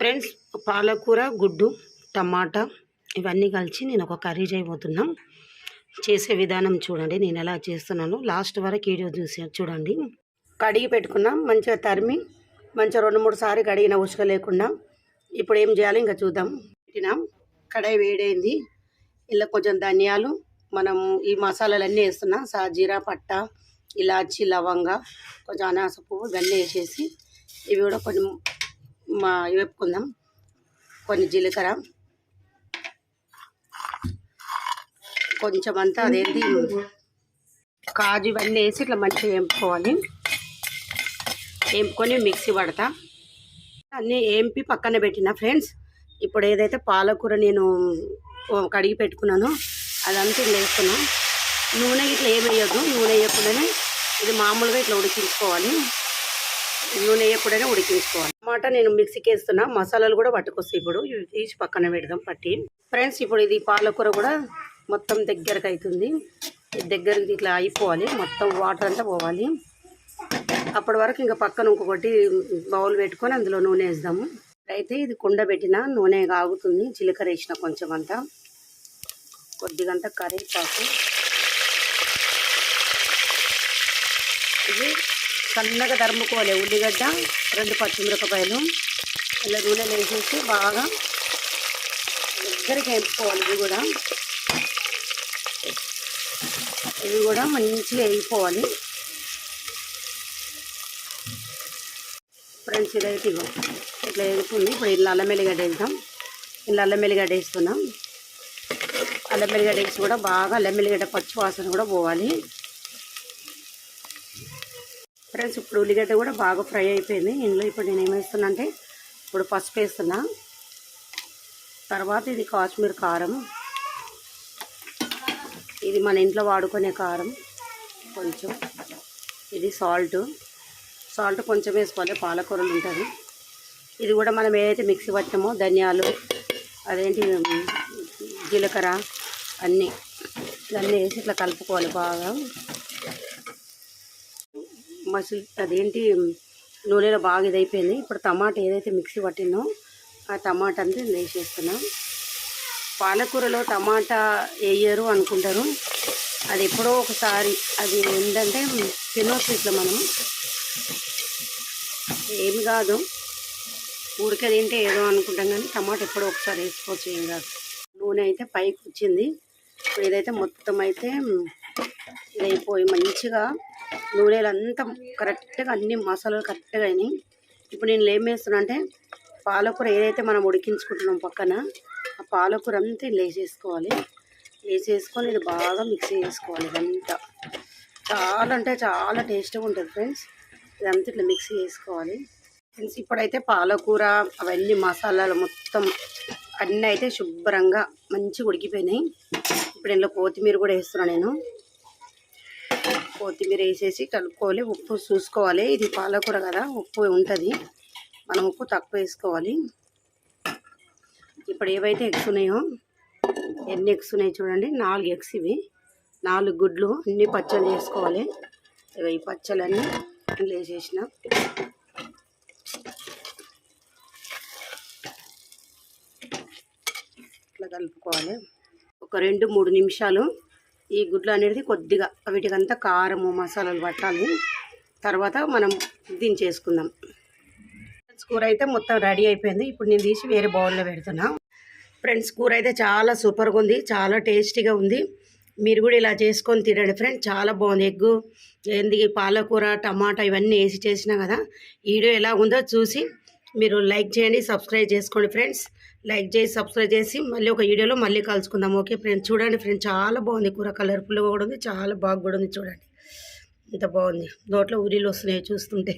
Friends పాలకూర గుడ్డు టమాటా ఇవన్నీ కలిసి నేను ఒక కర్రీ చేయబోతున్నాం. చేసే విధానం చూడండి నేను ఎలా చేస్తున్నాను. లాస్ట్ వరకు వీడియో చూసి చూడండి. కడిగి పెట్టుకున్నాం మంచిగా తరిమి మంచిగా రెండు మూడు సార్లు కడిగిన ఉసుక లేకుండా. ఇప్పుడు ఏం చేయాలి ఇంకా చూద్దాం. పెట్టినాం కడాయి వేడైంది. ఇలా కొంచెం ధనియాలు మనం ఈ మసాలాలన్నీ వేస్తున్నాం. సాజీరా పట్ట ఇలాచి లవంగా కొంచెం అనాస పువ్వు ఇవన్నీ వేసేసి ఇవి కూడా కొన్ని మా వేపుకుందాం కొన్ని జీలకర్ర. కొంచెం అంతా అదేంటి కాజు ఇవన్నీ వేసి ఇట్లా మంచిగా వేపుకోవాలి. వేపుకొని మిక్సీ పడతా. అన్నీ వేంపి పక్కన పెట్టిన ఫ్రెండ్స్. ఇప్పుడు ఏదైతే పాలకూర నేను కడిగి పెట్టుకున్నానో అదంతా ఇట్లా వేసుకున్నాను నూనె ఇట్లా ఏమి వేయద్దు. నూనె వేయకుండానే ఇది మామూలుగా ఇట్లా ఉడికించుకోవాలి. నూనె వేయకుండానే ఉడికించుకోవాలి. టమాటా నేను మిక్సీకి వేస్తున్నా. మసాలాలు కూడా పట్టుకొస్తాయి ఇప్పుడు. ఇవి తీసి పక్కన పెడదాం పట్టి. ఫ్రెండ్స్ ఇప్పుడు ఇది పాలకూర కూడా మొత్తం దగ్గరకు అవుతుంది ఇది దగ్గరికి ఇట్లా అయిపోవాలి. మొత్తం వాటర్ అంతా పోవాలి. అప్పటి వరకు ఇంకా పక్కన ఇంకొకటి బౌల్ పెట్టుకొని అందులో నూనె వేద్దాము. అయితే ఇది కుండ పెట్టిన నూనె ఆగుతుంది. జీలకర్ర వేసిన కొంచెం అంతా. కొద్దిగంత కరివేపాకు ఇది సన్నగా తరుముకోవాలి ఉల్లిగడ్డ రెండు పచ్చిమిరపకాయలు. ఇలా నూనెలు వేసేసి బాగా దగ్గరికి వేపుకోవాలి ఇవి కూడా. ఇవి కూడా మంచిగా వేయిపోవాలి ఫ్రెండ్స్ ఇదైతే ఇగో ఇట్లా వేగుతుంది. ఇప్పుడు ఇలా అల్లం వెల్లిగడ్డ వేద్దాం. ఇలా అల్లం వెల్లిగడ్డ వేస్తున్నాం. అల్లం వెల్లిగడ్డ వేసి కూడా బాగా అల్లం వెల్లిగడ్డ పచ్చి వాసన కూడా పోవాలి. ఫ్రెండ్స్ ఇప్పుడు ఉల్లిగడ్డ కూడా బాగా ఫ్రై అయిపోయింది. ఇందులో ఇప్పుడు నేను ఏమేస్తున్నా అంటే ఇప్పుడు పసుపు వేస్తున్నా. తర్వాత ఇది కాశ్మీర్ కారం. ఇది మన ఇంట్లో వాడుకునే కారం. కొంచెం. ఇది సాల్ట్. సాల్ట్ కొంచెం వేసుకోవాలి. పాలకూరలు ఉంటుంది. ఇది కూడా మనం ఏదైతే మిక్సీ పట్టామో ధనియాలు అదేంటి జీలకర్ర అన్నీ. ఇవన్నీ వేసి ఇట్లా కలుపుకోవాలి బాగా. మసిలి అదేంటి నూనెలో బాగా ఇదైపోయింది. ఇప్పుడు టమాటా ఏదైతే మిక్సీ పట్టిందో ఆ టమాటా అంతా వేసేస్తున్నాం. పాలకూరలో టమాటా వేయరు అనుకుంటారు. అది ఎప్పుడో ఒకసారి అది ఏంటంటే తినవచ్చు ఇట్లా మనం ఏమి కాదు. ఊరికే తింటే ఏదో అనుకుంటాం కానీ టమాటా ఎప్పుడో ఒకసారి వేసుకోవచ్చు ఏం కాదు. నూనె అయితే పైకి వచ్చింది. ఇప్పుడు ఇదైతే మొత్తం అయితే లేకపోయి మంచిగా నూనెలు అంతా కరెక్ట్గా అన్ని మసాలాలు కరెక్ట్గా అయినాయి. ఇప్పుడు నేను ఏం వేస్తున్నా అంటే పాలకూర ఏదైతే మనం ఉడికించుకుంటున్నాం పక్కన ఆ పాలకూర అంతా లేచేసుకోవాలి వేసేసుకోవాలి. వేసేసుకొని ఇది బాగా మిక్స్ చేసుకోవాలి ఇదంతా. చాలా అంటే చాలా టేస్ట్గా ఉంటుంది ఫ్రెండ్స్. ఇదంతా ఇట్లా మిక్స్ చేసుకోవాలి. ఫ్రెండ్స్ ఇప్పుడైతే పాలకూర అవన్నీ మసాలాలు మొత్తం అన్నీ అయితే శుభ్రంగా మంచిగా ఉడికిపోయినాయి. ఇప్పుడు ఇందులో కొత్తిమీర కూడా వేస్తున్నాను నేను. కొత్తిమీర వేసేసి కలుపుకోవాలి ఉప్పు చూసుకోవాలి. ఇది పాలకూర కదా ఉప్పు ఉంటుంది. మనం ఉప్పు తక్కువ వేసుకోవాలి. ఇప్పుడు ఏవైతే ఎగ్స్ ఉన్నాయో ఎన్ని ఎగ్స్ ఉన్నాయి చూడండి. నాలుగు ఎగ్స్ ఇవి. నాలుగు గుడ్లు అన్ని పచ్చలు చేసుకోవాలి. ఇవి ఈ వేసేసిన. ఇట్లా కలుపుకోవాలి. ఒక రెండు మూడు నిమిషాలు ఈ గుడ్లు అనేది కొద్దిగా వీటికంతా కారము మసాలాలు పట్టాలి. తర్వాత మనం దించేసుకుందాం. కూర అయితే మొత్తం రెడీ అయిపోయింది. ఇప్పుడు నేను తీసి వేరే బౌల్లో పెడుతున్నా. ఫ్రెండ్స్ కూర అయితే చాలా సూపర్గా ఉంది చాలా టేస్టీగా ఉంది. మీరు కూడా ఇలా చేసుకొని తినండి ఫ్రెండ్స్ చాలా బాగుంది. ఎగ్గు ఏంది పాలకూర టమాటా ఇవన్నీ వేసి చేసినా కదా వీడియో ఎలా ఉందో చూసి మీరు లైక్ చేయండి సబ్స్క్రైబ్ చేసుకోండి ఫ్రెండ్స్. లైక్ చేసి సబ్స్క్రైబ్ చేసి మళ్ళీ ఒక వీడియోలో మళ్ళీ కలుసుకుందాం. Okay friends? చూడండి ఫ్రెండ్స్ చాలా బాగుంది కూర. కలర్ఫుల్గా కూడా ఉంది చాలా బాగా కూడా ఉంది చూడండి. ఇంత బాగుంది. నోట్లో ఉరిలు వస్తున్నాయి చూస్తుంటే.